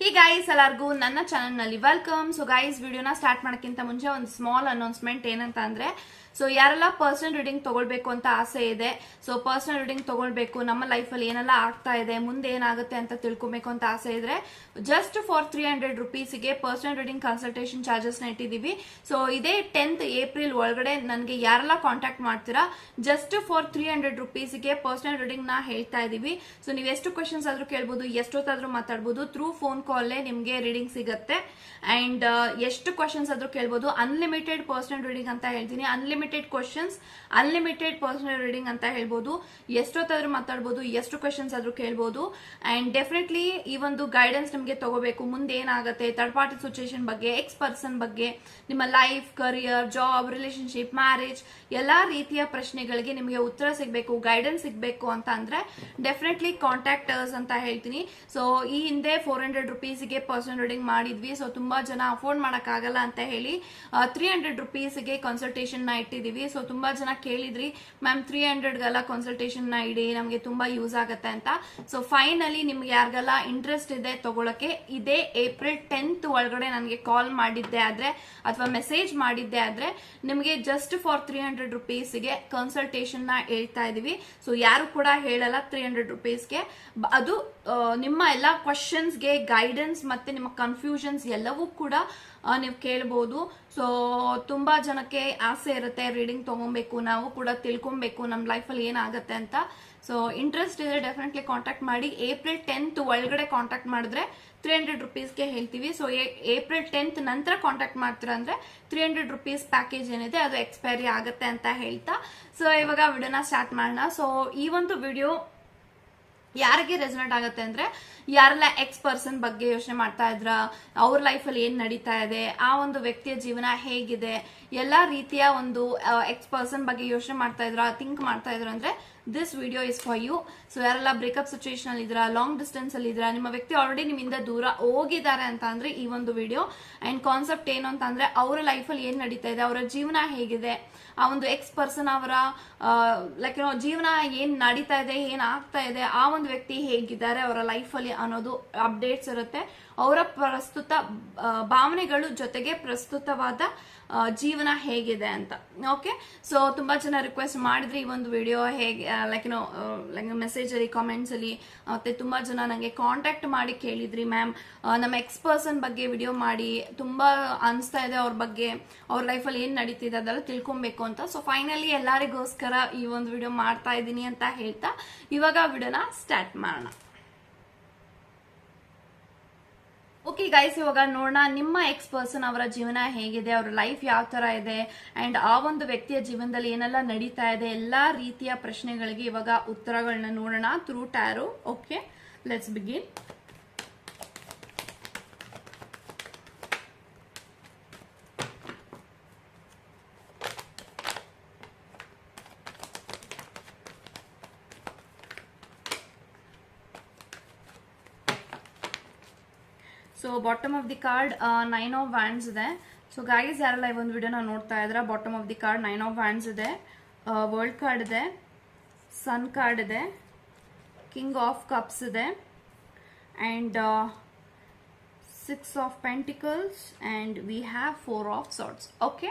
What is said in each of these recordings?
ಹಿ guys ಎಲ್ಲರಿಗೂ ನನ್ನ ಚಾನಲ್ನಲ್ಲಿ ವೆಲ್ಕಮ್ ಸೊ ಗೈಸ್ ವಿಡಿಯೋನ ಸ್ಟಾರ್ಟ್ ಮಾಡೋಕ್ಕಿಂತ ಮುಂಚೆ ಒಂದು ಸ್ಮಾಲ್ ಅನೌನ್ಸ್ಮೆಂಟ್ ಏನಂತ ಅಂದ್ರೆ ಸೊ ಯಾರೆಲ್ಲ ಪರ್ಸನಲ್ ರೀಡಿಂಗ್ ತಗೊಳ್ಬೇಕು ಅಂತ ಆಸೆ ಇದೆ ಸೊ ಪರ್ಸನಲ್ ರೀಡಿಂಗ್ ತಗೊಳ್ಬೇಕು, ನಮ್ಮ ಲೈಫಲ್ಲಿ ಏನೆಲ್ಲ ಆಗ್ತಾ ಇದೆ, ಮುಂದೆ ಏನಾಗುತ್ತೆ ಅಂತ ತಿಳ್ಕೊಬೇಕು ಅಂತ ಆಸೆ ಇದ್ರೆ ಜಸ್ಟ್ ಫಾರ್ ತ್ರೀ ಹಂಡ್ರೆಡ್ ರುಪೀಸ್ಗೆ ಪರ್ಸನಲ್ ರೀಡಿಂಗ್ ಕನ್ಸಲ್ಟೇಷನ್ ಚಾರ್ಜಸ್ನ ಇಟ್ಟಿದ್ದೀವಿ. ಸೊ ಇದೇ ಟೆಂತ್ ಏಪ್ರಿಲ್ ಒಳಗಡೆ ನನಗೆ ಯಾರೆಲ್ಲ ಕಾಂಟ್ಯಾಕ್ಟ್ ಮಾಡ್ತೀರಾ ಜಸ್ಟ್ ಫಾರ್ ತ್ರೀ ಹಂಡ್ರೆಡ್ ರುಪೀಸ್ಗೆ ಪರ್ಸನಲ್ ರೀಡಿಂಗ್ನ ಹೇಳ್ತಾ ಇದೀವಿ ಸೊ ನೀವು ಎಷ್ಟು ಕ್ವಶನ್ಸ್ ಆದ್ರೂ ಕೇಳ್ಬೋದು, ಎಷ್ಟೊತ್ತಾದ್ರೂ ಮಾತಾಡ್ಬೋದು ಥ್ರೂ ಫೋನ್ ಕಾಲೇ ನಿಮಗೆ ರೀಡಿಂಗ್ ಸಿಗುತ್ತೆ. ಅಂಡ್ ಎಷ್ಟು ಕ್ವಶನ್ಸ್ ಆದ್ರೂ ಕೇಳ್ಬೋದು ಅನ್ಲಿಮಿಟೆಡ್ ಪರ್ಸನಲ್ ರೀಡಿಂಗ್ ಅಂತ ಹೇಳ್ತೀನಿ. Unlimited questions unlimited personal reading ಅಂತ ಹೇಳ್ಬೋದು. ಎಷ್ಟೊತ್ತಾದ್ರೂ ಮಾತಾಡ್ಬೋದು, ಎಷ್ಟು ಕ್ವಶನ್ಸ್ ಆದ್ರೂ ಕೇಳ್ಬೋದು. ಅಂಡ್ ಡೆಫಿನೆಟ್ಲಿ ಈ ಒಂದು ಗೈಡೆನ್ಸ್ ನಿಮಗೆ ತಗೋಬೇಕು. ಮುಂದೆ ಏನಾಗುತ್ತೆ ಥರ್ಡ್ ಪಾರ್ಟಿ ಸಿಚುಯೇಷನ್ ಬಗ್ಗೆ ಎಕ್ಸ್ ಪರ್ಸನ್ ಬಗ್ಗೆ, ನಿಮ್ಮ life career job relationship marriage ಎಲ್ಲಾ ರೀತಿಯ ಪ್ರಶ್ನೆಗಳಿಗೆ ನಿಮಗೆ ಉತ್ತರ ಸಿಗಬೇಕು ಗೈಡೆನ್ಸ್ ಸಿಗಬೇಕು ಅಂತ ಅಂದ್ರೆ ಡೆಫಿನೆಟ್ಲಿ ಕಾಂಟ್ಯಾಕ್ಟರ್ಸ್ ಅಂತ ಹೇಳ್ತೀನಿ. ಸೊ ಈ ಹಿಂದೆ ಫೋರ್ ಹಂಡ್ರೆಡ್ ರುಪೀಸ್ಗೆ ಪರ್ಸನಲ್ ರೀಡಿಂಗ್ ಮಾಡಿದ್ವಿ. ಸೊ ತುಂಬಾ ಜನ ಅಫೋರ್ಡ್ ಮಾಡೋಕ್ಕಾಗಲ್ಲ ಅಂತ ಹೇಳಿ ತ್ರೀ ಹಂಡ್ರೆಡ್ ರುಪೀಸ್ಗೆ ಕನ್ಸಲ್ಟೇಷನ್ನ ಇಟ್ಟಿದೀವಿ ಸೊ ತುಂಬಾ ಜನ ಕೇಳಿದ್ರಿ ಮ್ಯಾಮ್ ತ್ರೀ ಹಂಡ್ರೆಡ್ಗೆಲ್ಲ ಕನ್ಸಲ್ಟೇಷನ್ನ ಇಡಿ, ನಮಗೆ ತುಂಬಾ ಯೂಸ್ ಆಗುತ್ತೆ ಅಂತ. ಸೊ ಫೈನಲಿ ನಿಮ್ಗೆ ಯಾರಿಗೆಲ್ಲ ಇಂಟ್ರೆಸ್ಟ್ ಇದೆ ತಗೊಳಕ್ಕೆ, ಇದೇ ಏಪ್ರಿಲ್ ಟೆಂತ್ ಒಳಗಡೆ ನನಗೆ ಕಾಲ್ ಮಾಡಿದ್ದೆ ಆದರೆ, ಅಥವಾ ಮೆಸೇಜ್ ಮಾಡಿದ್ದೆ ಆದರೆ, ನಿಮಗೆ ಜಸ್ಟ್ ಫಾರ್ ತ್ರೀ ಹಂಡ್ರೆಡ್ ರುಪೀಸ್ಗೆ ಕನ್ಸಲ್ಟೇಷನ್ನ ಹೇಳ್ತಾ ಇದೀವಿ. ಸೊ ಯಾರು ಕೂಡ ಹೇಳಲ್ಲ ತ್ರೀ ಹಂಡ್ರೆಡ್ ರುಪೀಸ್ಗೆ ಅದು ನಿಮ್ಮ ಎಲ್ಲ ಕ್ವಶನ್ಸ್ಗೆ ಗೈಡೆನ್ಸ್ ಮತ್ತೆ ನಿಮ್ಮ ಕನ್ಫ್ಯೂಷನ್ಸ್ ಎಲ್ಲವೂ ಕೂಡ ನೀವು ಕೇಳ್ಬೋದು. ಸೊ ತುಂಬಾ ಜನಕ್ಕೆ ಆಸೆ ಇರುತ್ತೆ ರೀಡಿಂಗ್ ತಗೊಬೇಕು, ನಾವು ಕೂಡ ತಿಳ್ಕೊಬೇಕು ನಮ್ಮ ಲೈಫಲ್ಲಿ ಏನಾಗುತ್ತೆ ಅಂತ. ಸೊ ಇಂಟ್ರೆಸ್ಟ್ ಇದೆ ಡೆಫಿನೆಟ್ಲಿ ಕಾಂಟ್ಯಾಕ್ಟ್ ಮಾಡಿ. ಏಪ್ರಿಲ್ ಟೆಂತ್ ಒಳಗಡೆ ಕಾಂಟ್ಯಾಕ್ಟ್ ಮಾಡಿದ್ರೆ ತ್ರೀ ಹಂಡ್ರೆಡ್ ರುಪೀಸ್ಗೆ ಹೇಳ್ತೀವಿ. ಸೊ ಏಪ್ರಿಲ್ ಟೆಂತ್ ನಂತರ ಕಾಂಟ್ಯಾಕ್ಟ್ ಮಾಡ್ತೀರಾ ಅಂದ್ರೆ ತ್ರೀ ಹಂಡ್ರೆಡ್ ರುಪೀಸ್ ಪ್ಯಾಕೇಜ್ ಏನಿದೆ ಅದು ಎಕ್ಸ್ಪೈರಿ ಆಗುತ್ತೆ ಅಂತ ಹೇಳ್ತಾ. ಸೊ ಇವಾಗ ವಿಡಿಯೋನ ಸ್ಟಾರ್ಟ್ ಮಾಡೋಣ. ಸೊ ಈ ಒಂದು ವಿಡಿಯೋ ಯಾರಿಗೆ ರೆಸನೇಟ್ ಆಗುತ್ತೆ ಅಂದ್ರೆ, ಯಾರೆಲ್ಲ ಎಕ್ಸ್ ಪರ್ಸನ್ ಬಗ್ಗೆ ಯೋಚನೆ ಮಾಡ್ತಾ ಇದ್ರ, ಅವ್ರ ಲೈಫಲ್ಲಿ ಏನ್ ನಡೀತಾ ಇದೆ, ಆ ಒಂದು ವ್ಯಕ್ತಿಯ ಜೀವನ ಹೇಗಿದೆ, ಎಲ್ಲಾ ರೀತಿಯ ಒಂದು ಎಕ್ಸ್ ಪರ್ಸನ್ ಬಗ್ಗೆ ಯೋಚನೆ ಮಾಡ್ತಾ ಇದ್ರ ಥಿಂಕ್ ಮಾಡ್ತಾ ಇದ್ರ ಅಂದ್ರೆ this video is for you so ಯಾರೆಲ್ಲ ಬ್ರೇಕಪ್ ಸಿಚುಯೇಷನ್ ಅಲ್ಲಿ ಇದ್ರ ಲಾಂಗ್ ಡಿಸ್ಟೆನ್ಸ್ ಅಲ್ಲಿ ಇದ್ರ ನಿಮ್ಮ ವ್ಯಕ್ತಿ ಆಲ್ರೆಡಿ ನಿಮ್ಮಿಂದ ದೂರ ಹೋಗಿದ್ದಾರೆ ಅಂತ ಅಂದ್ರೆ ಈ ಒಂದು ವಿಡಿಯೋ ಅಂಡ್ ಕಾನ್ಸೆಪ್ಟ್ ಏನು ಅಂತ ಅಂದ್ರೆ ಅವರ ಲೈಫಲ್ಲಿ ಏನ್ ನಡೀತಾ ಇದೆ, ಅವರ ಜೀವನ ಹೇಗಿದೆ, ಆ ಒಂದು ಎಕ್ಸ್ ಪರ್ಸನ್ ಅವರ ಲೈಕ್ ಏನೋ ಜೀವನ ಏನ್ ನಡೀತಾ ಇದೆ, ಏನ್ ಆಗ್ತಾ ಇದೆ, ಆ ಒಂದು ವ್ಯಕ್ತಿ ಹೇಗಿದ್ದಾರೆ, ಅವರ ಲೈಫಲ್ಲಿ ಅನ್ನೋದು ಅಪ್ಡೇಟ್ಸ್ ಇರುತ್ತೆ. ಅವರ ಪ್ರಸ್ತುತ ಭಾವನೆಗಳು ಜೊತೆಗೆ ಪ್ರಸ್ತುತವಾದ ಜೀವನ ಹೇಗಿದೆ ಅಂತ. ಓಕೆ ಸೊ ತುಂಬಾ ಜನ ರಿಕ್ವೆಸ್ಟ್ ಮಾಡಿದ್ರೆ ಈ ಒಂದು ವಿಡಿಯೋ ಹೇಗೆ ಲೈಕ್ ನೋ ಲೈಕ್ ಮೆಸೇಜ್ ಅಲ್ಲಿ ಕಾಮೆಂಟ್ಸ್ ಅಲ್ಲಿ ಮತ್ತೆ ತುಂಬಾ ಜನ ನನಗೆ ಕಾಂಟ್ಯಾಕ್ಟ್ ಮಾಡಿ ಕೇಳಿದ್ರಿ ಮ್ಯಾಮ್ ನಮ್ಮ ಎಕ್ಸ್ ಪರ್ಸನ್ ಬಗ್ಗೆ ವಿಡಿಯೋ ಮಾಡಿ, ತುಂಬಾ ಅನಿಸ್ತಾ ಇದೆ ಅವ್ರ ಬಗ್ಗೆ, ಅವ್ರ ಲೈಫಲ್ಲಿ ಏನ್ ನಡೀತಿದೆ ಅದೆಲ್ಲ ತಿಳ್ಕೊಬೇಕು ಅಂತ. ಸೊ ಫೈನಲಿ ಎಲ್ಲರಿಗೋಸ್ಕರ ಈ ಒಂದು ವಿಡಿಯೋ ಮಾಡ್ತಾ ಇದ್ದೀನಿ ಅಂತ ಹೇಳ್ತಾ, ಇವಾಗ ವಿಡಿಯೋನ ಸ್ಟಾರ್ಟ್ ಮಾಡೋಣ. ಓಕೆ ಗೈಸ್ ಇವಾಗ ನೋಡೋಣ ನಿಮ್ಮ ಎಕ್ಸ್ ಪರ್ಸನ್ ಅವರ ಜೀವನ ಹೇಗಿದೆ, ಅವರ ಲೈಫ್ ಯಾವ ತರ ಇದೆ ಅಂಡ್ ಆ ಒಂದು ವ್ಯಕ್ತಿಯ ಜೀವನದಲ್ಲಿ ಏನೆಲ್ಲ ನಡೀತಾ ಇದೆ, ಎಲ್ಲಾ ರೀತಿಯ ಪ್ರಶ್ನೆಗಳಿಗೆ ಇವಾಗ ಉತ್ತರಗಳನ್ನ ನೋಡೋಣ through tarot okay let's begin so bottom of the card nine of wands ಇದೆ. ಸೊ ಗೈಸ್ ಯಾರೆಲ್ಲ ಈ ಒಂದು ವಿಡಿಯೋನ ನೋಡ್ತಾ ಇದ್ರ bottom of the card nine of wands ಇದೆ. ವರ್ಲ್ಡ್ ಕಾರ್ಡ್ ಇದೆ. ಸನ್ ಕಾರ್ಡ್ ಇದೆ. ಕಿಂಗ್ ಆಫ್ ಕಪ್ಸ್ ಇದೆ. And six of pentacles and we have four of swords okay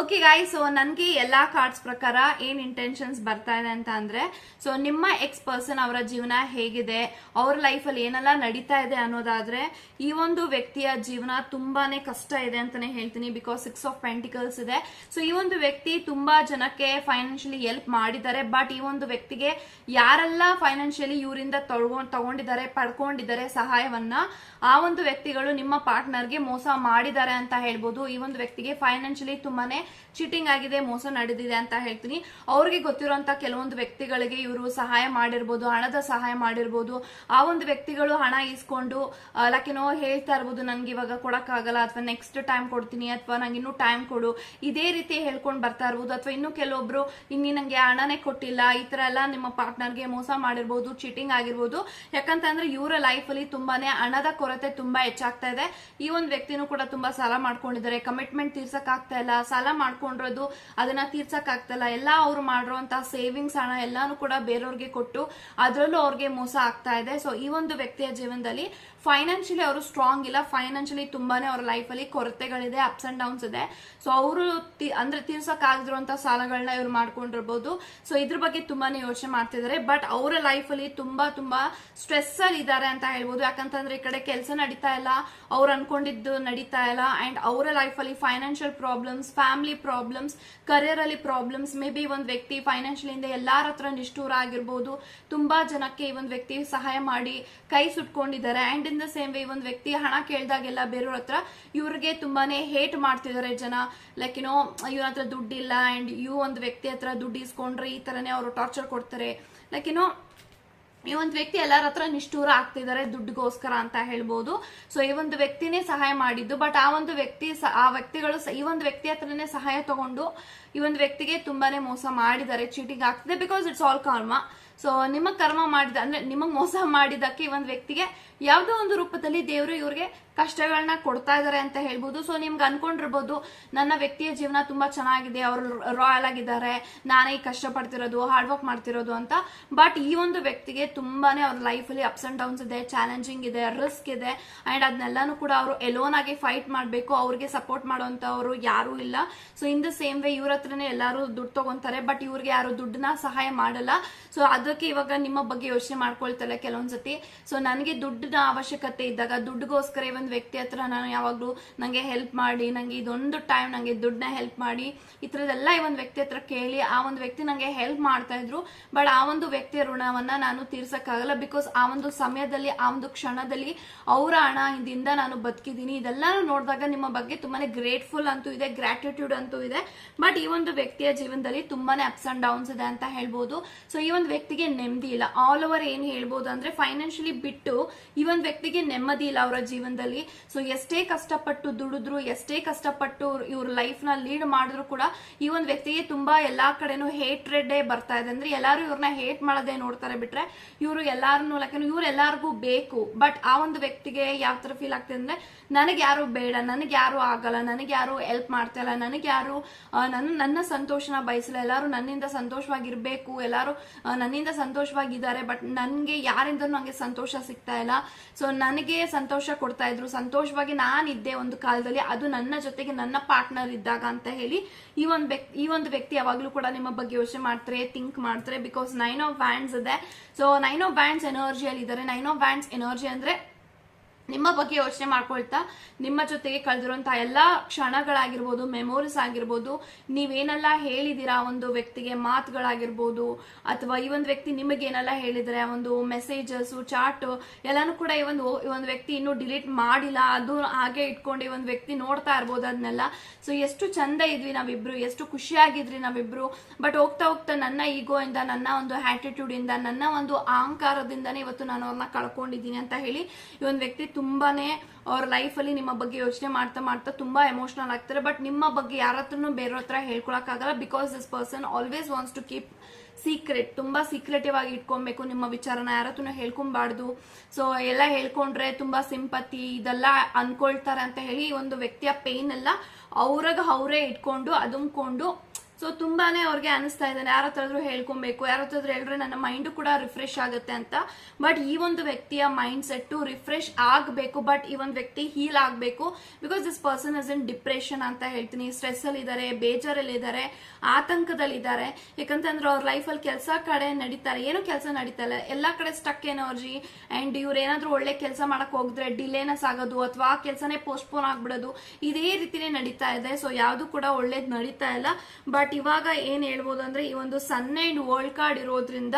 okay guys so ನನಗೆ ಎಲ್ಲಾ ಕಾರ್ಡ್ಸ್ ಪ್ರಕಾರ ಏನು ಇಂಟೆನ್ಷನ್ಸ್ ಬರ್ತಾ ಇದೆ ಅಂತ ಅಂದರೆ ಸೊ ನಿಮ್ಮ ಎಕ್ಸ್ ಪರ್ಸನ್ ಅವರ ಜೀವನ ಹೇಗಿದೆ, ಅವ್ರ ಲೈಫಲ್ಲಿ ಏನೆಲ್ಲ ನಡೀತಾ ಇದೆ ಅನ್ನೋದಾದ್ರೆ, ಈ ಒಂದು ವ್ಯಕ್ತಿಯ ಜೀವನ ತುಂಬಾನೇ ಕಷ್ಟ ಇದೆ ಅಂತಾನೆ ಹೇಳ್ತೀನಿ ಬಿಕಾಸ್ ಸಿಕ್ಸ್ ಆಫ್ ಪೆಂಟಿಕಲ್ಸ್ ಇದೆ. ಸೊ ಈ ಒಂದು ವ್ಯಕ್ತಿ ತುಂಬಾ ಜನಕ್ಕೆ ಫೈನಾನ್ಷಿಯಲಿ ಹೆಲ್ಪ್ ಮಾಡಿದ್ದಾರೆ ಬಟ್ ಈ ಒಂದು ವ್ಯಕ್ತಿಗೆ ಯಾರೆಲ್ಲ ಫೈನಾನ್ಷಿಯಲಿ ಇವರಿಂದ ತೊಳ್ಕೊಂಡು ತಗೊಂಡಿದ್ದಾರೆ, ಪಡ್ಕೊಂಡಿದ್ದಾರೆ ಸಹಾಯವನ್ನ, ಆ ಒಂದು ವ್ಯಕ್ತಿಗಳು ನಿಮ್ಮ ಪಾರ್ಟ್ನರ್ಗೆ ಮೋಸ ಮಾಡಿದ್ದಾರೆ ಅಂತ ಹೇಳ್ಬೋದು. ಈ ಒಂದು ವ್ಯಕ್ತಿಗೆ ಫೈನಾನ್ಷಿಯಲಿ ತುಂಬಾನೇ ಚೀಟಿಂಗ್ ಆಗಿದೆ, ಮೋಸ ನಡೆದಿದೆ ಅಂತ ಹೇಳ್ತೀನಿ. ಅವ್ರಿಗೆ ಗೊತ್ತಿರುವಂತ ಕೆಲವೊಂದು ವ್ಯಕ್ತಿಗಳಿಗೆ ಇವರು ಸಹಾಯ ಮಾಡಿರ್ಬೋದು, ಹಣದ ಸಹಾಯ ಮಾಡಿರ್ಬೋದು. ಆ ಒಂದು ವ್ಯಕ್ತಿಗಳು ಹಣ ಇಸ್ಕೊಂಡು ಲಕ್ಕೇನೋ ಹೇಳ್ತಾ ಇರ್ಬೋದು ನನ್ಗೆ ಇವಾಗ ಕೊಡಕ್ಕಾಗಲ್ಲ ಅಥವಾ ನೆಕ್ಸ್ಟ್ ಟೈಮ್ ಕೊಡ್ತೀನಿ ಅಥವಾ ನಂಗೆ ಇನ್ನೂ ಟೈಮ್ ಕೊಡು. ಇದೇ ರೀತಿ ಹೇಳ್ಕೊಂಡು ಬರ್ತಾ ಇರ್ಬೋದು. ಅಥವಾ ಇನ್ನು ಕೆಲವೊಬ್ರು, ಇನ್ನಿ ನಂಗೆ ಹಣನೇ ಕೊಟ್ಟಿಲ್ಲ, ಈ ತರ ಎಲ್ಲ ನಿಮ್ಮ ಪಾರ್ಟ್ನರ್ಗೆ ಮೋಸ ಮಾಡಿರ್ಬೋದು ಚೀಟಿಂಗ್ ಆಗಿರ್ಬೋದು. ಯಾಕಂತಂದ್ರೆ ಇವರ ಲೈಫ್ ಅಲ್ಲಿ ತುಂಬಾನೇ ಹಣದ ಕೊರತೆ ತುಂಬಾ ಹೆಚ್ಚಾಗ್ತಾ ಇದೆ. ಈ ಒಂದು ವ್ಯಕ್ತಿನೂ ಕೂಡ ತುಂಬಾ ಸಾಲ ಮಾಡ್ಕೊಂಡಿದ್ದಾರೆ. ಕಮಿಟ್ಮೆಂಟ್ ತೀರ್ಸಕ್ ಆಗ್ತಾ ಇಲ್ಲ. ಸಾಲ ಮಾಡ್ಕೊಂಡಿರೋದು, ಅದನ್ನ ತೀರ್ಸಕ್ ಆಗ್ತಲ್ಲ. ಎಲ್ಲ ಅವ್ರು ಮಾಡಿರೋಂತ ಸೇವಿಂಗ್ಸ್ ಹಣ ಎಲ್ಲಾನು ಕೂಡ ಬೇರೆಯವ್ರಿಗೆ ಕೊಟ್ಟು ಅದರಲ್ಲೂ ಅವ್ರಿಗೆ ಮೋಸ ಆಗ್ತಾ ಇದೆ. ಸೊ ಈ ಒಂದು ವ್ಯಕ್ತಿಯ ಜೀವನದಲ್ಲಿ ಫೈನಾನ್ಷಿಯಲಿ ಅವರು ಸ್ಟ್ರಾಂಗ್ ಇಲ್ಲ. ಫೈನಾನ್ಷಿಯಲಿ ತುಂಬಾನೇ ಅವ್ರ ಲೈಫಲ್ಲಿ ಕೊರತೆಗಳಿದೆ ಅಪ್ಸ್ ಅಂಡ್ ಡೌನ್ಸ್ ಇದೆ. ಸೊ ಅವರು ಅಂದ್ರೆ ತೀರ್ಸಕ್ ಆಗದಿರುವಂತ ಸಾಲಗಳನ್ನ ಇವ್ರು ಮಾಡ್ಕೊಂಡಿರ್ಬೋದು. ಸೊ ಇದ್ರ ಬಗ್ಗೆ ತುಂಬಾನೇ ಯೋಚನೆ ಮಾಡ್ತಿದ್ದಾರೆ. ಬಟ್ ಅವರ ಲೈಫಲ್ಲಿ ತುಂಬಾ ತುಂಬಾ ಸ್ಟ್ರೆಸ್ ಅಲ್ಲಿ ಇದ್ದಾರೆ ಅಂತ ಹೇಳ್ಬೋದು. ಯಾಕಂತಂದ್ರೆ ಈ ಕಡೆ ಕೆಲಸ ನಡೀತಾ ಇಲ್ಲ. ಅವ್ರು ಅನ್ಕೊಂಡಿದ್ದು ನಡೀತಾ ಇಲ್ಲ. ಅಂಡ್ ಅವರ ಲೈಫಲ್ಲಿ financial problems family problems career ಅಲ್ಲಿ ಪ್ರಾಬ್ಲಮ್ಸ್ ಮೇ ಬಿ ಒಂದು ವ್ಯಕ್ತಿ ಫೈನಾನ್ಷಿಯಲ್ ಇಂದ ಎಲ್ಲಾರ ಹತ್ರ ನಿಷ್ಠೂರ ಆಗಿರ್ಬೋದು, ತುಂಬಾ ಜನಕ್ಕೆ ಈ ಒಂದು ವ್ಯಕ್ತಿ ಸಹಾಯ ಮಾಡಿ ಕೈ ಸುಟ್ಕೊಂಡಿದ್ದಾರೆ. And in the same way ಒಂದು ವ್ಯಕ್ತಿ ಹಣ ಕೇಳಿದಾಗೆಲ್ಲ ಬೇರೆಯವ್ರ ಹತ್ರ ಇವ್ರಿಗೆ ತುಂಬಾನೇ ಹೇಟ್ ಮಾಡ್ತಿದ್ದಾರೆ ಜನ. ಲೈಕ್ ಏನೋ ಇವ್ರ ಹತ್ರ ದುಡ್ಡಿಲ್ಲ ಅಂಡ್ ಇವ್ ಒಂದು ವ್ಯಕ್ತಿ ಹತ್ರ ದುಡ್ಡು ಇಸ್ಕೊಂಡ್ರೆ ಈ ತರನೇ ಅವರು ಟಾರ್ಚರ್ ಕೊಡ್ತಾರೆ. ಲೈಕ್ ಏನೋ ಈ ಒಂದು ವ್ಯಕ್ತಿ ಎಲ್ಲರ ಹತ್ರ ನಿಷ್ಠೂರ ಆಗ್ತಿದ್ದಾರೆ, ದುಡ್ಡುಗೋಸ್ಕರ ಅಂತ ಹೇಳ್ಬೋದು. ಸೊ ಈ ಒಂದು ವ್ಯಕ್ತಿನೇ ಸಹಾಯ ಮಾಡಿದ್ದು ಬಟ್ ಆ ಒಂದು ವ್ಯಕ್ತಿ ಆ ವ್ಯಕ್ತಿಗಳು ಈ ಒಂದು ವ್ಯಕ್ತಿ ಹತ್ರನೇ ಸಹಾಯ ತಗೊಂಡು ಈ ಒಂದು ವ್ಯಕ್ತಿಗೆ ತುಂಬಾನೇ ಮೋಸ ಮಾಡಿದ್ದಾರೆ ಚೀಟಿಂಗ್ ಆಗ್ತಿದೆ because it's all karma so ನಿಮ್ಮ ಕರ್ಮ ಮಾಡಿದ, ಅಂದ್ರೆ ನಿಮಗ್ ಮೋಸ ಮಾಡಿದಕ್ಕೆ ಈ ಒಂದು ವ್ಯಕ್ತಿಗೆ ಯಾವುದೋ ಒಂದು ರೂಪದಲ್ಲಿ ದೇವರು ಇವ್ರಿಗೆ ಕಷ್ಟಗಳನ್ನ ಕೊಡ್ತಾ ಇದಾರೆ ಅಂತ ಹೇಳ್ಬೋದು. ಸೊ ನಿಮ್ಗೆ ಅನ್ಕೊಂಡಿರ್ಬೋದು, ನನ್ನ ವ್ಯಕ್ತಿಯ ಜೀವನ ತುಂಬಾ ಚೆನ್ನಾಗಿದೆ, ಅವರು ರಾಯಲ್ ಆಗಿದ್ದಾರೆ, ನಾನೇ ಕಷ್ಟ ಪಡ್ತಿರೋದು ಹಾರ್ಡ್ ವರ್ಕ್ ಮಾಡ್ತಿರೋದು ಅಂತ. ಬಟ್ ಈ ಒಂದು ವ್ಯಕ್ತಿಗೆ ತುಂಬಾನೇ ಅವ್ರ ಲೈಫಲ್ಲಿ ಅಪ್ಸ್ ಅಂಡ್ ಡೌನ್ಸ್ ಇದೆ ಚಾಲೆಂಜಿಂಗ್ ಇದೆ ರಿಸ್ಕ್ ಇದೆ. ಅಂಡ್ ಅದನ್ನೆಲ್ಲಾನು ಕೂಡ ಅವರು ಎಲೋನ್ ಆಗಿ ಫೈಟ್ ಮಾಡಬೇಕು, ಅವ್ರಿಗೆ ಸಪೋರ್ಟ್ ಮಾಡುವಂತವರು ಯಾರು ಇಲ್ಲ. So in the same way ಇವ್ರ ಹತ್ರನೇ ಎಲ್ಲರೂ ದುಡ್ಡು ತಗೊಂತಾರೆ ಬಟ್ ಇವ್ರಿಗೆ ಯಾರು ದುಡ್ಡನ್ನ ಸಹಾಯ ಮಾಡಲ್ಲ. ಸೊ ಅದಕ್ಕೆ ಇವಾಗ ನಿಮ್ಮ ಬಗ್ಗೆ ಯೋಚನೆ ಮಾಡ್ಕೊಳ್ತಲ್ಲ ಕೆಲವೊಂದ್ಸತಿ ಸೊ ನನಗೆ ದುಡ್ಡಿನ ಅವಶ್ಯಕತೆ ಇದ್ದಾಗ ದುಡ್ಡುಗೋಸ್ಕರ ಒಂದು ವ್ಯಕ್ತಿ ಹತ್ರ ನಾನು ಯಾವಾಗಲೂ ನನಗೆ ಹೆಲ್ಪ್ ಮಾಡಿ ನನಗೆ ಇದೊಂದು ಟೈಮ್ ನನಗೆ ದುಡ್ಡನ್ನ ಹೆಲ್ಪ್ ಮಾಡಿ, ಈ ಥರದ್ದೆಲ್ಲ ಈ ಒಂದು ವ್ಯಕ್ತಿ ಹತ್ರ ಕೇಳಿ ಆ ಒಂದು ವ್ಯಕ್ತಿ ನನಗೆ ಹೆಲ್ಪ್ ಮಾಡ್ತಾ ಇದ್ರು. ಬಟ್ ಆ ಒಂದು ವ್ಯಕ್ತಿಯ ಋಣವನ್ನ ನಾನು ತೀರ್ಸಕ್ಕಾಗಲ್ಲ ಬಿಕಾಸ್ ಆ ಒಂದು ಸಮಯದಲ್ಲಿ, ಆ ಒಂದು ಕ್ಷಣದಲ್ಲಿ ಅವರ ಹಣ ಇಂದ ನಾನು ಬದುಕಿದ್ದೀನಿ. ಇದೆಲ್ಲ ನೋಡಿದಾಗ ನಿಮ್ಮ ಬಗ್ಗೆ ತುಂಬಾನೇ ಗ್ರೇಟ್ಫುಲ್ ಅಂತೂ ಇದೆ ಗ್ರಾಟಿಟ್ಯೂಡ್ ಅಂತೂ ಇದೆ. ಬಟ್ ಈ ಒಂದು ವ್ಯಕ್ತಿಯ ಜೀವನದಲ್ಲಿ ತುಂಬಾನೇ ಅಪ್ಸ್ ಅಂಡ್ ಡೌನ್ಸ್ ಇದೆ ಅಂತ ಹೇಳ್ಬೋದು. ಸೊ ಈ ಒಂದು ವ್ಯಕ್ತಿಗೆ ನೆಮ್ಮದಿ ಇಲ್ಲ. ಆಲ್ ಓವರ್ ಏನ್ ಹೇಳ್ಬೋದು ಅಂದ್ರೆ ಫೈನಾನ್ಷಿಯಲಿ ಬಿಟ್ಟು ಈ ಒಂದು ವ್ಯಕ್ತಿಗೆ ನೆಮ್ಮದಿ ಇಲ್ಲ ಅವರ ಜೀವನದಲ್ಲಿ. ಸೊ ಎಷ್ಟೇ ಕಷ್ಟಪಟ್ಟು ದುಡಿದ್ರು ಎಷ್ಟೇ ಕಷ್ಟಪಟ್ಟು ಇವ್ರ ಲೈಫ್ನ ಲೀಡ್ ಮಾಡಿದ್ರು ಕೂಡ ಈ ಒಂದು ವ್ಯಕ್ತಿಗೆ ತುಂಬಾ ಎಲ್ಲಾ ಕಡೆನೂ ಹೇಟ್ರೆಡ್ ಬರ್ತಾ ಇದೆ. ಅಂದ್ರೆ ಎಲ್ಲಾರು ಇವ್ರನ್ನ ಹೇಟ್ ಮಾಡೋದೇ ನೋಡ್ತಾರೆ ಬಿಟ್ರೆ ಇವರು ಎಲ್ಲಾರನು ಯಾಕಂದ್ರೆ ಇವ್ರು ಎಲ್ಲರಿಗೂ ಬೇಕು. ಬಟ್ ಆ ಒಂದು ವ್ಯಕ್ತಿಗೆ ಯಾವ ತರ ಫೀಲ್ ಆಗ್ತದೆ ಅಂದ್ರೆ ನನಗೆ ಯಾರು ಬೇಡ ನನಗೆ ಯಾರು ಆಗಲ್ಲ ನನಗೆ ಯಾರು ಹೆಲ್ಪ್ ಮಾಡ್ತಾ ಇಲ್ಲ ನನಗೆ ಯಾರು ನನ್ನ ನನ್ನ ಸಂತೋಷನ ಬಯಸಲ್ಲ ಎಲ್ಲರೂ ನನ್ನಿಂದ ಸಂತೋಷವಾಗಿರ್ಬೇಕು ಎಲ್ಲರೂ ಆ, ನನ್ನಿಂದ ಸಂತೋಷವಾಗಿದ್ದಾರೆ ಬಟ್ ನನಗೆ ಯಾರಿಂದ ನನಗೆ ಸಂತೋಷ ಸಿಗ್ತಾ ಇಲ್ಲ. ಸೊ ನನಗೆ ಸಂತೋಷ ಕೊಡ್ತಾ ಇದ್ರು. ಸಂತೋಷವಾಗಿ ನಾನಿದ್ದೆ ಒಂದು ಕಾಲದಲ್ಲಿ. ಅದು ನನ್ನ ಜೊತೆಗೆ ನನ್ನ ಪಾರ್ಟ್ನರ್ ಇದ್ದಾಗ ಅಂತ ಹೇಳಿ ಈ ಒಂದು ಈ ಒಂದು ವ್ಯಕ್ತಿ ಯಾವಾಗಲೂ ಕೂಡ ನಿಮ್ಮ ಬಗ್ಗೆ ಯೋಚನೆ ಮಾಡ್ತಾರೆ ಥಿಂಕ್ ಮಾಡ್ತಾರೆ ಬಿಕಾಸ್ ನೈನ್ ಆಫ್ ಬ್ಯಾಂಡ್ಸ್ ಇದೆ. ಸೊ ನೈನ್ ಆಫ್ ಬ್ಯಾಂಡ್ಸ್ ಎನರ್ಜಿಯಲ್ಲಿ ಇದ್ದಾರೆ ನೈನ್ ಆಫ್ ಬ್ಯಾಂಡ್ಸ್ ಎನರ್ಜಿ ಅಂದ್ರೆ ನಿಮ್ಮ ಬಗ್ಗೆ ಯೋಚನೆ ಮಾಡ್ಕೊಳ್ತಾ, ನಿಮ್ಮ ಜೊತೆಗೆ ಕಳೆದಿರುವಂತಹ ಎಲ್ಲಾ ಕ್ಷಣಗಳಾಗಿರ್ಬೋದು ಮೆಮೊರೀಸ್ ಆಗಿರ್ಬೋದು, ನೀವೇನೆಲ್ಲ ಹೇಳಿದಿರಾ ಒಂದು ವ್ಯಕ್ತಿಗೆ ಮಾತುಗಳಾಗಿರ್ಬೋದು, ಅಥವಾ ಈ ಒಂದು ವ್ಯಕ್ತಿ ನಿಮಗೇನೆಲ್ಲ ಹೇಳಿದ್ರೆ, ಆ ಒಂದು ಮೆಸೇಜಸ್ ಚಾಟ್ ಎಲ್ಲಾನು ಕೂಡ ಈ ಒಂದು ಈ ಒಂದು ವ್ಯಕ್ತಿ ಇನ್ನೂ ಡಿಲೀಟ್ ಮಾಡಿಲ್ಲ, ಅದು ಹಾಗೆ ಇಟ್ಕೊಂಡು ಈ ಒಂದು ವ್ಯಕ್ತಿ ನೋಡ್ತಾ ಇರ್ಬೋದು ಅದನ್ನೆಲ್ಲ. ಸೊ ಎಷ್ಟು ಚಂದ ಇದ್ವಿ ನಾವಿಬ್ರು, ಎಷ್ಟು ಖುಷಿಯಾಗಿದ್ರಿ ನಾವಿಬ್ರು. ಬಟ್ ಹೋಗ್ತಾ ಹೋಗ್ತಾ ನನ್ನ ಈಗೋ ಇಂದ ನನ್ನ ಒಂದು ಆಟಿಟ್ಯೂಡ್ ಇಂದ, ನನ್ನ ಒಂದು ಅಹಂಕಾರದಿಂದನೇ ಇವತ್ತು ನಾನು ಅವ್ರನ್ನ ಕಳ್ಕೊಂಡಿದ್ದೀನಿ ಅಂತ ಹೇಳಿ ಈ ಒಂದು ವ್ಯಕ್ತಿ ತುಂಬಾನೇ ಅವ್ರ ಲೈಫಲ್ಲಿ ನಿಮ್ಮ ಬಗ್ಗೆ ಯೋಚನೆ ಮಾಡ್ತಾ ಮಾಡ್ತಾ ತುಂಬಾ ಎಮೋಷನಲ್ ಆಗ್ತಾರೆ. ಬಟ್ ನಿಮ್ಮ ಬಗ್ಗೆ ಯಾರ ಹತ್ರನು ಬೇರೆ ಹತ್ರ ಹೇಳ್ಕೊಳಕ್ಕಾಗಲ್ಲ because this person always wants to keep secret ತುಂಬಾ ಸೀಕ್ರೆಟಿವ್ ಆಗಿ ಇಟ್ಕೊಬೇಕು ನಿಮ್ಮ ವಿಚಾರನ. ಯಾರ ಹತ್ರನೂ ಹೇಳ್ಕೊಬಾರ್ದು. ಸೊ ಎಲ್ಲ ಹೇಳ್ಕೊಂಡ್ರೆ ತುಂಬಾ ಸಿಂಪತಿ ಇದೆಲ್ಲ ಅನ್ಕೊಳ್ತಾರೆ ಅಂತ ಹೇಳಿ ಒಂದು ವ್ಯಕ್ತಿಯ ಪೇನ್ ಎಲ್ಲ ಅವ್ರಾಗ ಅವರೇ ಇಟ್ಕೊಂಡು ಅದುಮ್ಕೊಂಡು ಸೊ ತುಂಬಾನೇ ಅವ್ರಿಗೆ ಅನಿಸ್ತಾ ಇದ್ದಾನೆ. ಯಾರ ಹತ್ರ ಹೇಳ್ಕೊಬೇಕು, ಯಾರ ಹತ್ರ ಹೇಳಿದ್ರೆ ನನ್ನ ಮೈಂಡ್ ಕೂಡ ರಿಫ್ರೆಶ್ ಆಗುತ್ತೆ ಅಂತ. ಬಟ್ ಈ ಒಂದು ವ್ಯಕ್ತಿಯ ಮೈಂಡ್ ಸೆಟ್ ರಿಫ್ರೆಶ್ ಆಗಬೇಕು ಬಟ್ ಈ ಒಂದು ವ್ಯಕ್ತಿ ಹೀಲ್ ಆಗಬೇಕು. Because this person is in depression ಅಂತ ಹೇಳ್ತೀನಿ. ಸ್ಟ್ರೆಸ್ ಅಲ್ಲಿ ಇದ್ದಾರೆ ಬೇಜಾರಲ್ಲಿ ಇದ್ದಾರೆ ಆತಂಕದಲ್ಲಿ ಇದ್ದಾರೆ ಯಾಕಂತಂದ್ರೆ ಅವ್ರ ಲೈಫಲ್ಲಿ ಕೆಲಸ ಕಡೆ ನಡೀತಾರೆ ಏನು ಕೆಲಸ ನಡೀತಾ ಇಲ್ಲ. ಎಲ್ಲಾ ಕಡೆ ಸ್ಟಕ್ ಎನರ್ಜಿ ಅಂಡ್ ಇವ್ರು ಏನಾದ್ರೂ ಒಳ್ಳೆ ಕೆಲಸ ಮಾಡಕ್ ಹೋಗಿದ್ರೆ ಡಿಲೇನಸ್ ಆಗೋದು ಅಥವಾ ಆ ಕೆಲಸನೇ ಪೋಸ್ಟ್ಪೋನ್ ಆಗ್ಬಿಡೋದು. ಇದೇ ರೀತಿನೇ ನಡೀತಾ ಇದೆ. ಸೊ ಯಾವುದು ಕೂಡ ಒಳ್ಳೇದು ನಡೀತಾ ಇಲ್ಲ. ಬಟ್ ಇವಾಗ ಏನ್ ಹೇಳ್ಬೋದು ಅಂದ್ರೆ ಈ ಒಂದು ಸನ್ ಅಂಡ್ ವರ್ಲ್ಡ್ ಕಾರ್ಡ್ ಇರೋದ್ರಿಂದ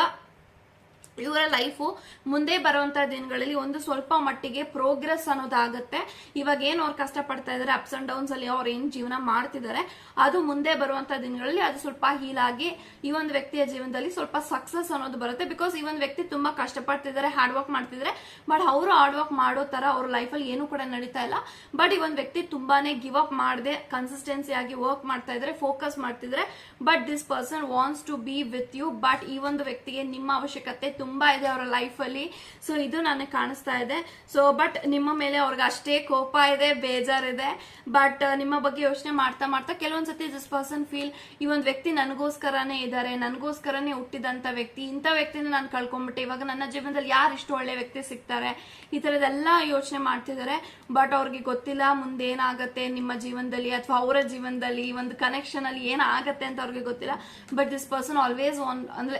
ಇವರ ಲೈಫು ಮುಂದೆ ಬರುವಂತ ದಿನಗಳಲ್ಲಿ ಒಂದು ಸ್ವಲ್ಪ ಮಟ್ಟಿಗೆ ಪ್ರೋಗ್ರೆಸ್ ಅನ್ನೋದಾಗುತ್ತೆ. ಇವಾಗ ಏನು ಅವ್ರು ಕಷ್ಟ ಪಡ್ತಾ ಇದಾರೆ ಅಪ್ಸ್ ಅಂಡ್ ಡೌನ್ಸ್ ಅಲ್ಲಿ ಅವ್ರು ಏನ್ ಜೀವನ ಮಾಡ್ತಿದ್ದಾರೆ ಅದು ಮುಂದೆ ಬರುವಂತ ದಿನಗಳಲ್ಲಿ ಅದು ಸ್ವಲ್ಪ ಹೀಲ್ ಆಗಿ ಈ ಒಂದು ವ್ಯಕ್ತಿಯ ಜೀವನದಲ್ಲಿ ಸ್ವಲ್ಪ ಸಕ್ಸಸ್ ಅನ್ನೋದು ಬರುತ್ತೆ. ಬಿಕಾಸ್ ಈ ಒಂದು ವ್ಯಕ್ತಿ ತುಂಬಾ ಕಷ್ಟಪಡ್ತಿದ್ದಾರೆ ಹಾರ್ಡ್ ವರ್ಕ್ ಮಾಡ್ತಿದ್ದಾರೆ ಬಟ್ ಅವರು ಹಾರ್ಡ್ ವರ್ಕ್ ಮಾಡೋ ತರ ಅವ್ರ ಲೈಫಲ್ಲಿ ಏನು ಕೂಡ ನಡೀತಾ ಇಲ್ಲ. ಬಟ್ ಈ ಒಂದು ವ್ಯಕ್ತಿ ತುಂಬಾನೇ ಗಿವ್ ಅಪ್ ಮಾಡದೆ ಕನ್ಸಿಸ್ಟೆನ್ಸಿ ಆಗಿ ವರ್ಕ್ ಮಾಡ್ತಾ ಇದ್ರೆ ಫೋಕಸ್ ಮಾಡ್ತಿದ್ರೆ but this person wants to be with you but ಈ ಒಂದು ವ್ಯಕ್ತಿಗೆ ನಿಮ್ಮ ಅವಶ್ಯಕತೆ ತುಂಬಾ ಇದೆ ಅವರ ಲೈಫಲ್ಲಿ ಸೊ ಇದು ನನಗೆ ಕಾಣಿಸ್ತಾ ಇದೆ. ಸೊ ಬಟ್ ನಿಮ್ಮ ಮೇಲೆ ಅವ್ರಿಗೆ ಅಷ್ಟೇ ಕೋಪ ಇದೆ ಬೇಜಾರಿದೆ ಬಟ್ ನಿಮ್ಮ ಬಗ್ಗೆ ಯೋಚನೆ ಮಾಡ್ತಾ ಮಾಡ್ತಾ ಕೆಲವೊಂದ್ಸತಿ ದಿಸ್ ಪರ್ಸನ್ ಫೀಲ್ ಈ ಒಂದು ವ್ಯಕ್ತಿ ನನಗೋಸ್ಕರನೇ ಇದ್ದಾರೆ ನನಗೋಸ್ಕರನೇ ಹುಟ್ಟಿದಂತ ವ್ಯಕ್ತಿ, ಇಂಥ ವ್ಯಕ್ತಿನ ನಾನು ಕಳ್ಕೊಂಡ್ಬಿಟ್ಟೆ ಇವಾಗ ನನ್ನ ಜೀವನದಲ್ಲಿ ಯಾರು ಇಷ್ಟು ಒಳ್ಳೆ ವ್ಯಕ್ತಿ ಸಿಗ್ತಾರೆ? ಈ ತರದೆಲ್ಲ ಯೋಚನೆ ಮಾಡ್ತಿದ್ದಾರೆ ಬಟ್ ಅವ್ರಿಗೆ ಗೊತ್ತಿಲ್ಲ ಮುಂದೆ ಏನಾಗತ್ತೆ ನಿಮ್ಮ ಜೀವನದಲ್ಲಿ ಅಥವಾ ಅವರ ಜೀವನದಲ್ಲಿ ಒಂದು ಕನೆಕ್ಷನ್ ಅಲ್ಲಿ ಏನಾಗುತ್ತೆ ಅಂತ ಅವ್ರಿಗೆ ಗೊತ್ತಿಲ್ಲ. But this person always one ಅಂದ್ರೆ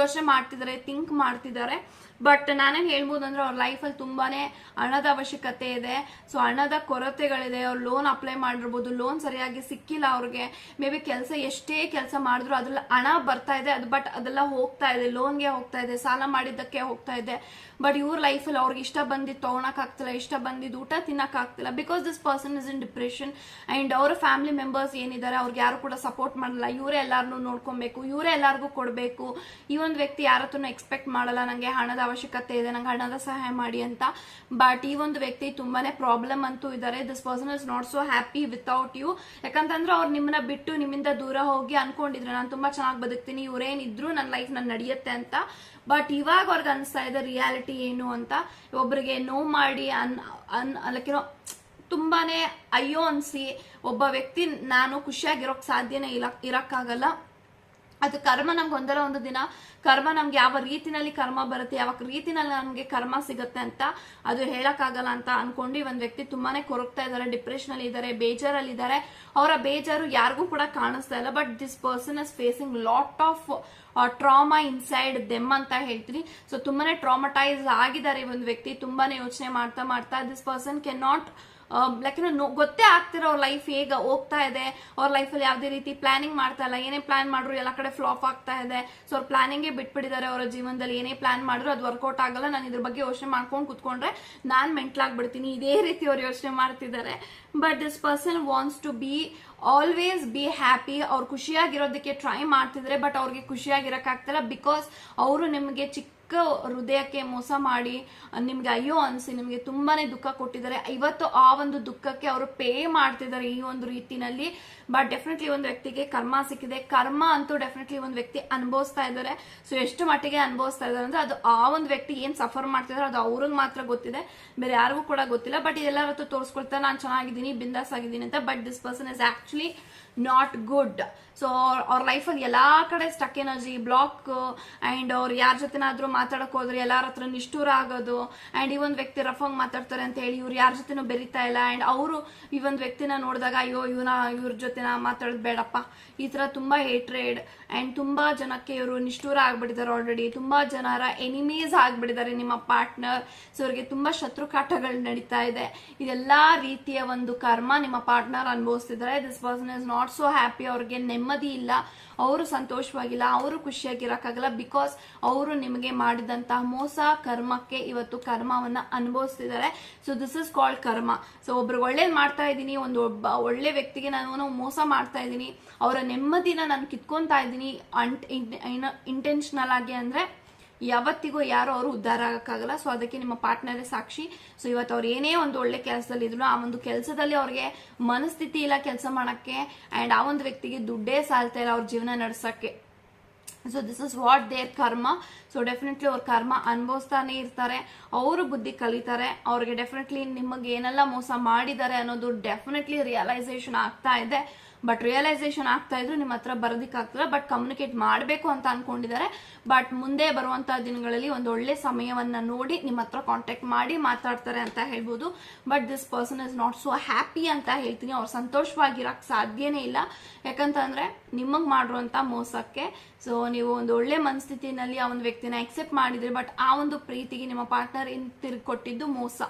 ಯೋಚನೆ ಮಾಡ್ತಿದ್ದಾರೆ ಥಿಂಕ್ ಮಾಡ್ತಿದ್ದಾರೆ. ಬಟ್ ನಾನೇನ್ ಹೇಳ್ಬೋದು ಅಂದ್ರೆ ಅವ್ರ ಲೈಫಲ್ಲಿ ತುಂಬಾನೇ ಹಣದ ಅವಶ್ಯಕತೆ ಇದೆ. ಸೊ ಹಣದ ಕೊರತೆಗಳಿದೆ. ಅವ್ರು ಲೋನ್ ಅಪ್ಲೈ ಮಾಡಿರ್ಬೋದು. ಲೋನ್ ಸರಿಯಾಗಿ ಸಿಕ್ಕಿಲ್ಲ ಅವ್ರಿಗೆ. ಮೇ ಬಿ ಕೆಲಸ ಎಷ್ಟೇ ಕೆಲಸ ಮಾಡಿದ್ರು ಅದ್ರಲ್ಲಿ ಹಣ ಬರ್ತಾ ಇದೆ. ಅದು ಬಟ್ ಅದೆಲ್ಲ ಹೋಗ್ತಾ ಇದೆ. ಲೋನ್ಗೆ ಹೋಗ್ತಾ ಇದೆ. ಸಾಲ ಮಾಡಿದ್ದಕ್ಕೆ ಹೋಗ್ತಾ ಇದೆ. ಬಟ್ ಇವ್ರ ಲೈಫಲ್ಲಿ ಅವ್ರಿಗೆ ಇಷ್ಟ ಬಂದಿದ್ದು ಆಗ್ತಿಲ್ಲ. ಇಷ್ಟ ಬಂದಿದ್ದು ಊಟ ತಿನ್ನಕ್ ಆಗ್ತಿಲ್ಲ. Because this person is in depression and ಅವರ ಫ್ಯಾಮಿಲಿ ಮೆಂಬರ್ಸ್ ಏನಿದ್ದಾರೆ ಅವ್ರಿಗೆ ಯಾರು ಕೂಡ ಸಪೋರ್ಟ್ ಮಾಡಲ್ಲ. ಇವರೇ ಎಲ್ಲಾರನ್ನೂ ನೋಡ್ಕೊಬೇಕು. ಇವರೇ ಎಲ್ಲಾರ್ಗೂ ಕೊಡಬೇಕು. ಈ ಒಂದು ವ್ಯಕ್ತಿ ಯಾರತ್ರ ಎಕ್ಸ್ಪೆಕ್ಟ್ ಮಾಡಲ್ಲ. ನಂಗೆ ಹಣದ ಅವಶ್ಯಕತೆ ಇದೆ, ನಂಗೆ ಹಣದ ಸಹಾಯ ಮಾಡಿ ಅಂತ. ಬಟ್ ಈ ಒಂದು ವ್ಯಕ್ತಿ ತುಂಬಾನೇ ಪ್ರಾಬ್ಲಮ್ ಅಂತೂ ಇದ್ದಾರೆ this person is not so happy without you ಯಾಕಂತಂದ್ರೆ ಅವ್ರು ನಿಮ್ಮನ್ನ ಬಿಟ್ಟು ನಿಮ್ಮಿಂದ ದೂರ ಹೋಗಿ ಅನ್ಕೊಂಡಿದ್ರು. ನಾನು ತುಂಬಾ ಚೆನ್ನಾಗಿ ಬದುಕ್ತೀನಿ, ಇವ್ರೇನಿದ್ರು ನನ್ನ ಲೈಫ್ ನನ್ನ ನಡೆಯುತ್ತೆ ಅಂತ. ಬಟ್ ಇವಾಗ ಅವ್ರಿಗೆ ಅನಿಸ್ತಾ ಇದೆ ರಿಯಾಲಿಟಿ ಏನು ಅಂತ. ಒಬ್ಬರಿಗೆ ನೋವು ಮಾಡಿ ಅನ್ ಅನ್ ಅಲ್ಲಕ್ಕಿರೋ ತುಂಬಾನೇ ಅಯ್ಯೋ ಅನ್ಸಿ ಒಬ್ಬ ವ್ಯಕ್ತಿ ನಾನು ಖುಷಿಯಾಗಿರೋಕ್ ಸಾಧ್ಯನೇ ಇಲ್ಲ, ಇರಕ್ಕಾಗಲ್ಲ. ಅದು ಕರ್ಮ ನಮ್ಗೆ ಒಂದಲ್ಲ ಒಂದು ದಿನ. ಕರ್ಮ ನಮ್ಗೆ ಯಾವ ರೀತಿನಲ್ಲಿ ಕರ್ಮ ಬರುತ್ತೆ, ಯಾವ ರೀತಿನಲ್ಲಿ ನಮ್ಗೆ ಕರ್ಮ ಸಿಗುತ್ತೆ ಅಂತ ಅದು ಹೇಳಕ್ಕಾಗಲ್ಲ ಅಂತ ಅನ್ಕೊಂಡು ಒಂದ್ ವ್ಯಕ್ತಿ ತುಂಬಾನೇ ಕೊರಗ್ತಾ ಇದ್ದಾರೆ ಡಿಪ್ರೆಷನ್ ಅಲ್ಲಿ ಇದ್ದಾರೆ ಬೇಜಾರಲ್ಲಿ ಇದ್ದಾರೆ ಅವರ ಬೇಜಾರು ಯಾರಿಗೂ ಕೂಡ ಕಾಣಿಸ್ತಾ ಇಲ್ಲ but this person is facing lot of trauma inside them ಅಂತ ಹೇಳ್ತೀನಿ. ಸೊ ತುಂಬಾನೇ ಟ್ರಾಮಟೈಸ್ ಆಗಿದ್ದಾರೆ ಒಂದು ವ್ಯಕ್ತಿ, ತುಂಬಾನೇ ಯೋಚನೆ ಮಾಡ್ತಾ ಮಾಡ್ತಾ this person can not like ಗೊತ್ತೇ ಆಗ್ತಿರೋ ಅವ್ರ ಲೈಫ್ ಹೇಗೆ ಹೋಗ್ತಾ ಇದೆ. ಅವ್ರ ಲೈಫಲ್ಲಿ ಯಾವುದೇ ರೀತಿ ಪ್ಲಾನಿಂಗ್ ಮಾಡ್ತಾ ಇಲ್ಲ. ಏನೇ ಪ್ಲಾನ್ ಮಾಡ್ರು ಎಲ್ಲ ಕಡೆ ಫ್ಲಾಪ್ ಆಗ್ತಾ ಇದೆ. ಸೊ ಅವ್ರ ಪ್ಲಾನಿಂಗೇ ಬಿಟ್ಬಿಟ್ಟಿದ್ದಾರೆ ಅವರ ಜೀವನದಲ್ಲಿ. ಏನೇ ಪ್ಲಾನ್ ಮಾಡಿದ್ರು ಅದು ವರ್ಕೌಟ್ ಆಗಲ್ಲ. ನಾನು ಇದ್ರ ಬಗ್ಗೆ ಯೋಚನೆ ಮಾಡ್ಕೊಂಡು ಕುತ್ಕೊಂಡ್ರೆ ನಾನು ಮೆಂಟ್ಲಾಗ್ಬಿಡ್ತೀನಿ ಇದೇ ರೀತಿ ಅವ್ರು ಯೋಚನೆ ಮಾಡ್ತಿದ್ದಾರೆ. But this person wants to be always be happy ಅವ್ರು ಖುಷಿಯಾಗಿರೋದಕ್ಕೆ ಟ್ರೈ ಮಾಡ್ತಿದ್ರೆ ಬಟ್ ಅವ್ರಿಗೆ ಖುಷಿಯಾಗಿರೋಕ್ಕಾಗ್ತಿಲ್ಲ ಬಿಕಾಸ್ ಅವರು ನಿಮಗೆ ಚಿಕ್ಕ ಹೃದಯಕ್ಕೆ ಮೋಸ ಮಾಡಿ, ನಿಮ್ಗೆ ಅಯ್ಯೋ ಅನ್ಸಿ, ನಿಮ್ಗೆ ತುಂಬಾನೇ ದುಃಖ ಕೊಟ್ಟಿದ್ದಾರೆ. ಇವತ್ತು ಆ ಒಂದು ದುಃಖಕ್ಕೆ ಅವರು ಪೇ ಮಾಡ್ತಿದ್ದಾರೆ ಈ ಒಂದು ರೀತಿನಲ್ಲಿ. ಬಟ್ ಡೆಫಿನೆಟ್ಲಿ ಒಂದು ವ್ಯಕ್ತಿಗೆ ಕರ್ಮ ಸಿಕ್ಕಿದೆ ಕರ್ಮ ಅಂತೂ ಡೆಫಿನೆಟ್ಲಿ ಒಂದು ವ್ಯಕ್ತಿ ಅನುಭವಿಸ್ತಾ ಇದ್ದಾರೆ ಸೊ ಎಷ್ಟು ಮಟ್ಟಿಗೆ ಅನುಭವಿಸ್ತಾ ಇದ್ದಾರೆ ಅಂದ್ರೆ ಅದು ಆ ಒಂದು ವ್ಯಕ್ತಿ ಏನ್ ಸಫರ್ ಮಾಡ್ತಿದಾರೆ ಅದು ಅವ್ರಿಗೆ ಮಾತ್ರ ಗೊತ್ತಿದೆ ಬೇರೆ ಯಾರಿಗೂ ಕೂಡ ಗೊತ್ತಿಲ್ಲ ಬಟ್ ಇದೆಲ್ಲರ ಹತ್ರ ತೋರಿಸ್ಕೊಳ್ತಾ ನಾನು ಚೆನ್ನಾಗಿದ್ದೀನಿ ಬಿಂದಾಸ್ ಆಗಿದ್ದೀನಿ ಅಂತ but this person is actually not good so ಅವ್ರ ಲೈಫಲ್ಲಿ ಎಲ್ಲಾ ಕಡೆ ಸ್ಟಕ್ ಎನರ್ಜಿ ಬ್ಲಾಕ್ ಅಂಡ್ ಅವ್ರು ಯಾರ ಜೊತೆನಾದ್ರೂ ಮಾತಾಡಕ್ ಹೋದ್ರೆ ಎಲ್ಲಾರ ಹತ್ರ ನಿಷ್ಠೂರ ಆಗೋದು ಅಂಡ್ ಈ ಒಂದು ವ್ಯಕ್ತಿ ರಫ್ ಆಗಿ ಮಾತಾಡ್ತಾರೆ ಅಂತ ಹೇಳಿ ಇವ್ರು ಯಾರ ಜೊತೆನೂ ಬೆರಿತಾ ಇಲ್ಲ ಅಂಡ್ ಅವರು ಈ ಒಂದು ವ್ಯಕ್ತಿನ ನೋಡಿದಾಗ ಅಯ್ಯೋ ಇವನ ಇವ್ರ ಜೊತೆ ನಾ ಮಾತಾಡೋದು ಬೇಡಪ್ಪ. ಈ ತರ ತುಂಬಾ ಹೇಟ್ರೇಡ್ ಅಂಡ್ ತುಂಬಾ ಜನಕ್ಕೆ ಇವರು ನಿಷ್ಠೂರ ಆಗಿಬಿಟ್ಟಿದ್ದಾರೆ ಆಲ್ರೆಡಿ ತುಂಬಾ ಜನರ ಎನಿಮೀಸ್ ಆಗಿಬಿಟ್ಟಿದ್ದಾರೆ ನಿಮ್ಮ ಪಾರ್ಟ್ನರ್ ಸೊ ಅವ್ರಿಗೆ ತುಂಬಾ ಶತ್ರು ಕಾಟಗಳು ನಡೀತಾ ಇದೆ. ಇದೆಲ್ಲ ರೀತಿಯ ಒಂದು ಕರ್ಮ ನಿಮ್ಮ partner ಅನುಭವಿಸ್ತಿದ್ದಾರೆ. This person is not so happy ಅವ್ರಿಗೆ ನೆಮ್ಮದಿ ಇಲ್ಲ. ಅವರು ಸಂತೋಷವಾಗಿಲ್ಲ. ಅವರು ಖುಷಿಯಾಗಿರೋಕ್ಕಾಗಲ್ಲ ಬಿಕಾಸ್ ಅವರು ನಿಮಗೆ ಮಾಡಿದಂತಹ ಮೋಸ ಕರ್ಮಕ್ಕೆ ಇವತ್ತು ಕರ್ಮವನ್ನ ಅನುಭವಿಸ್ತಿದ್ದಾರೆ. So this is called karma. So ಒಬ್ರು ಒಳ್ಳೇದು ಮಾಡ್ತಾ ಇದ್ದೀನಿ. ಒಂದು ಒಬ್ಬ ಒಳ್ಳೆ ವ್ಯಕ್ತಿಗೆ ನಾನು ಮಾಡ್ತಾ ಇದ್ದೀನಿ, ಅವರ ನೆಮ್ಮದಿನ ನಾನು ಕಿತ್ಕೊಂತಾ ಇದ್ದೀನಿ, ಅಂಟ್ ಇಂಟೆನ್ಷನಲ್ ಆಗಿ ಅಂದ್ರೆ ಯಾವತ್ತಿಗೂ ಯಾರು ಅವರು ಉದ್ಧಾರ ಆಗೋಕ್ಕಾಗಲ್ಲ. ಸೊ ಅದಕ್ಕೆ ನಿಮ್ಮ ಪಾರ್ಟ್ನರೇ ಸಾಕ್ಷಿ. ಸೊ ಇವತ್ತು ಅವ್ರು ಏನೇ ಒಂದು ಒಳ್ಳೆ ಕೆಲಸದಲ್ಲಿ ಇದ್ರು, ಆ ಒಂದು ಕೆಲಸದಲ್ಲಿ ಅವ್ರಿಗೆ ಮನಸ್ಥಿತಿ ಇಲ್ಲ ಕೆಲಸ ಮಾಡೋಕ್ಕೆ. ಆ್ಯಂಡ್ ಆ ಒಂದು ವ್ಯಕ್ತಿಗೆ ದುಡ್ಡೇ ಸಾಲ್ತಾ ಇಲ್ಲ ಅವ್ರ ಜೀವನ ನಡ್ಸಕ್ಕೆ. So this is what there karma so definitely ಅವ್ರ ಕರ್ಮ ಅನುಭವಿಸ್ತಾನೆ ಇರ್ತಾರೆ. ಅವರು ಬುದ್ಧಿ ಕಲಿತಾರೆ. ಅವ್ರಿಗೆ ಡೆಫಿನೆಟ್ಲಿ ನಿಮಗೆ ಏನೆಲ್ಲ ಮೋಸ ಮಾಡಿದ್ದಾರೆ ಅನ್ನೋದು ಡೆಫಿನೆಟ್ಲಿ ರಿಯಲೈಸೇಷನ್ ಆಗ್ತಾ ಇದೆ. ಬಟ್ ರಿಯಲೈಸೇಷನ್ ಆಗ್ತಾ ಇದ್ರು, ನಿಮ್ಮ ಹತ್ರ ಬರೋದಕ್ಕಾಗ್ತಲ್ಲ ಬಟ್ ಕಮ್ಯುನಿಕೇಟ್ ಮಾಡಬೇಕು ಅಂತ ಅನ್ಕೊಂಡಿದ್ದಾರೆ. ಬಟ್ ಮುಂದೆ ಬರುವಂತ ದಿನಗಳಲ್ಲಿ ಒಂದು ಒಳ್ಳೆ ಸಮಯವನ್ನ ನೋಡಿ ನಿಮ್ಮ ಹತ್ರ ಕಾಂಟ್ಯಾಕ್ಟ್ ಮಾಡಿ ಮಾತಾಡ್ತಾರೆ ಅಂತ ಹೇಳ್ಬೋದು. But this person is not so happy ಅಂತ ಹೇಳ್ತೀನಿ. ಅವ್ರು ಸಂತೋಷವಾಗಿರಕ್ ಸಾಧ್ಯನೇ ಇಲ್ಲ. ಯಾಕಂತಂದ್ರೆ ನಿಮಗ್ ಮಾಡಿರುವಂತ ಮೋಸಕ್ಕೆ. ಸೊ ನೀವು ಒಂದು ಒಳ್ಳೆ ಮನಸ್ಥಿತಿನಲ್ಲಿ ಆ ಒಂದು ವ್ಯಕ್ತಿನ ಎಕ್ಸೆಪ್ಟ್ ಮಾಡಿದ್ರಿ ಬಟ್ ಆ ಒಂದು ಪ್ರೀತಿಗೆ ನಿಮ್ಮ ಪಾರ್ಟ್ನರ್ ತಿರುಗಿ ಕೊಟ್ಟಿದ್ದು ಮೋಸ.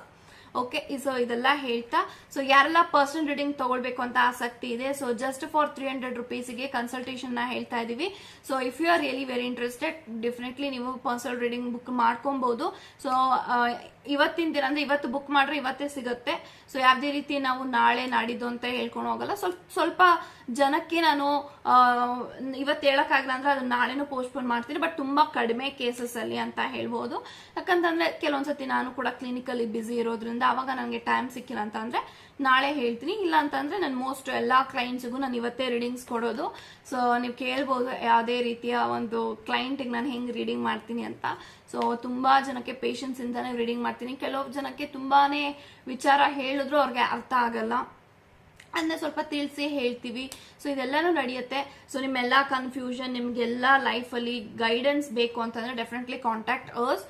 ಓಕೆ ಸೊ ಇದೆಲ್ಲ ಹೇಳ್ತಾ ಸೊ ಯಾರೆಲ್ಲ ಪರ್ಸನಲ್ ರೀಡಿಂಗ್ ತಗೊಳ್ಬೇಕು ಅಂತ ಆಸಕ್ತಿ ಇದೆ so just for three hundred ರುಪೀಸ್ಗೆ ಕನ್ಸಲ್ಟೇಷನ್ನ ಹೇಳ್ತಾ ಇದೀವಿ. So if you are really very interested definitely ನೀವು ಪರ್ಸನಲ್ ರೀಡಿಂಗ್ ಬುಕ್ ಮಾಡ್ಕೊಬಹುದು ಸೊ ಇವತ್ತಿನ ದಿನ ಅಂದ್ರೆ ಇವತ್ತು ಬುಕ್ ಮಾಡ್ರೆ ಇವತ್ತೇ ಸಿಗುತ್ತೆ. ಸೊ ಯಾವುದೇ ರೀತಿ ನಾವು ನಾಳೆ ನಾಡಿದ್ದು ಅಂತ ಹೇಳ್ಕೊಂಡು ಹೋಗಲ್ಲ. ಸ್ವಲ್ಪ ಸ್ವಲ್ಪ ಜನಕ್ಕೆ ನಾನು ಇವತ್ತು ಹೇಳಕ್ಕಾಗಲ್ಲ ಅಂದ್ರೆ ಅದು ನಾಳೆನೂ ಪೋಸ್ಟ್ಪೋನ್ ಮಾಡ್ತೀನಿ. ಬಟ್ ತುಂಬಾ ಕಡಿಮೆ ಕೇಸಸ್ ಅಲ್ಲಿ ಅಂತ ಹೇಳ್ಬೋದು. ಯಾಕಂತಂದ್ರೆ ಕೆಲವೊಂದ್ಸತಿ ನಾನು ಕೂಡ ಕ್ಲಿನಿಕಲ್ಲಿ ಬ್ಯುಸಿ ಇರೋದ್ರಿಂದ ಅವಾಗ ನನಗೆ ಟೈಮ್ ಸಿಕ್ಕಿಲ್ಲ ಅಂತ ಅಂದ್ರೆ ನಾಳೆ ಹೇಳ್ತೀನಿ. ಇಲ್ಲ ಅಂತಂದ್ರೆ ನಾನು ಮೋಸ್ಟ್ ಎಲ್ಲಾ ಕ್ಲೈಂಟ್ಸ್ಗೂ ನಾನು ಇವತ್ತೇ ರೀಡಿಂಗ್ಸ್ ಕೊಡೋದು. ಸೊ ನೀವು ಕೇಳ್ಬೋದು ಯಾವುದೇ ರೀತಿಯ ಒಂದು ಕ್ಲೈಂಟಿಗೆ ನಾನು ಹೆಂಗೆ ರೀಡಿಂಗ್ ಮಾಡ್ತೀನಿ ಅಂತ. ಸೊ ತುಂಬಾ ಜನಕ್ಕೆ ಪೇಷನ್ಸ್ ಇಂದಾನೆ ರೀಡಿಂಗ್ ಮಾಡ್ತೀನಿ. ಕೆಲವು ಜನಕ್ಕೆ ತುಂಬಾನೇ ವಿಚಾರ ಹೇಳಿದ್ರು ಅವ್ರಿಗೆ ಅರ್ಥ ಆಗಲ್ಲ. ಅದನ್ನ ಸ್ವಲ್ಪ ತಿಳಿಸಿ ಹೇಳ್ತೀವಿ. ಸೊ ಇದೆಲ್ಲನೂ ನಡೆಯುತ್ತೆ. ಸೊ ನಿಮ್ಮೆಲ್ಲ ಕನ್ಫ್ಯೂಷನ್ ನಿಮಗೆಲ್ಲ ಲೈಫಲ್ಲಿ ಗೈಡೆನ್ಸ್ ಬೇಕು ಅಂತಂದರೆ ಡೆಫಿನೆಟ್ಲಿ ಕಾಂಟ್ಯಾಕ್ಟ್ ಅರ್ಸ್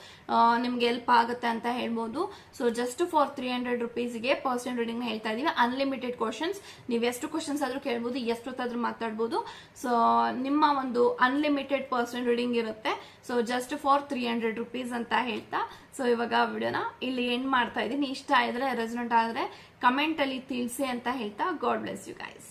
ನಿಮ್ಗೆ ಹೆಲ್ಪ್ ಆಗುತ್ತೆ ಅಂತ ಹೇಳ್ಬೋದು. So just for three hundred ರುಪೀಸ್ಗೆ person reading ಹೇಳ್ತಾ ಇದ್ದೀವಿ ಅನ್ಲಿಮಿಟೆಡ್ ಕ್ವಶನ್ಸ್ ನೀವು ಎಷ್ಟು ಕ್ವಶನ್ಸ್ ಆದರೂ ಕೇಳ್ಬೋದು, ಎಷ್ಟೊತ್ತಾದ್ರೂ ಮಾತಾಡ್ಬೋದು. ಸೊ ನಿಮ್ಮ ಒಂದು ಅನ್ಲಿಮಿಟೆಡ್ ಪರ್ಸನ್ ರೀಡಿಂಗ್ ಇರುತ್ತೆ. So just for three hundred rupees ಅಂತ ಹೇಳ್ತಾ ಸೊ ಇವಾಗ ವಿಡಿಯೋನ ಇಲ್ಲಿ ಎಂಡ್ ಮಾಡ್ತಾ ಇದ್ದೀನಿ ಇಷ್ಟ ಆದರೆ ರೆಸನೆಂಟ್ ಆದರೆ ಕಮೆಂಟಲ್ಲಿ ತಿಳಿಸಿ ಅಂತ ಹೇಳ್ತಾ ಗಾಡ್ ಬ್ಲೆಸ್ ಯು ಗೈಸ್